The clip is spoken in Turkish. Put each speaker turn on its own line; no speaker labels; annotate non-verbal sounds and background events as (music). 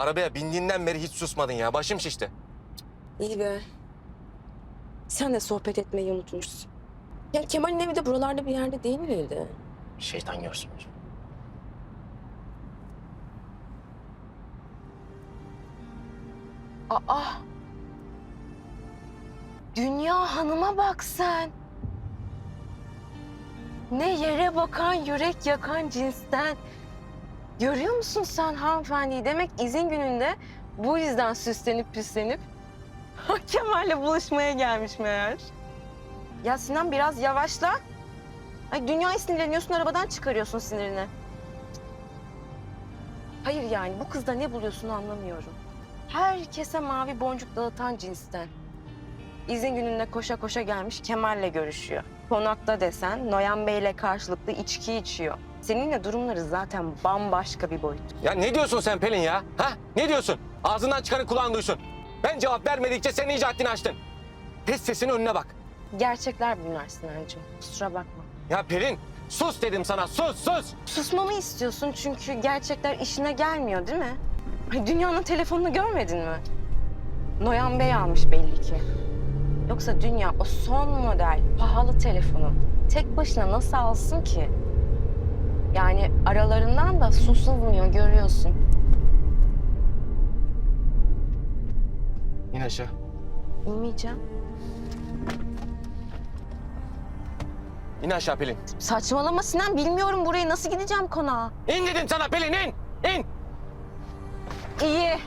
Arabaya bindiğinden beri hiç susmadın ya. Başım şişti.
İyi be. Sen de sohbet etmeyi unutmuşsun. Ya Kemal'in evi de buralarda bir yerde değil miydi?
Şeytan görsün.
Aa! Dünya hanıma bak sen. Ne yere bakan, yürek yakan cinsten. Görüyor musun sen hanımefendiyi? Demek izin gününde bu yüzden süslenip püslenip (laughs) Kemal'le buluşmaya gelmiş meğer. Ya Sinan biraz yavaşla. Ay dünyayı sinirleniyorsun, arabadan çıkarıyorsun sinirini. Hayır yani bu kızda ne buluyorsun anlamıyorum. Herkese mavi boncuk dağıtan cinsten. İzin gününde koşa koşa gelmiş Kemal'le görüşüyor. Konakta desen Noyan Bey'le karşılıklı içki içiyor. Seninle durumları zaten bambaşka bir boyut.
Ya ne diyorsun sen Pelin ya? Ha? Ne diyorsun? Ağzından çıkanı kulağın duysun. Ben cevap vermedikçe sen iyice haddini aştın. Tez sesinin önüne bak.
Gerçekler bunlar Sinancığım. Kusura bakma.
Ya Pelin sus dedim sana sus sus.
Susmamı istiyorsun çünkü gerçekler işine gelmiyor değil mi? Ay, Dünyanın telefonunu görmedin mi? Noyan Bey almış belli ki. Yoksa dünya o son model pahalı telefonu tek başına nasıl alsın ki? Yani aralarından da su sızmıyor görüyorsun.
İn aşağı.
İnmeyeceğim.
İn aşağı Pelin.
Saçmalama Sinan bilmiyorum buraya nasıl gideceğim konağa.
İn dedim sana Pelin in. İn. İyi.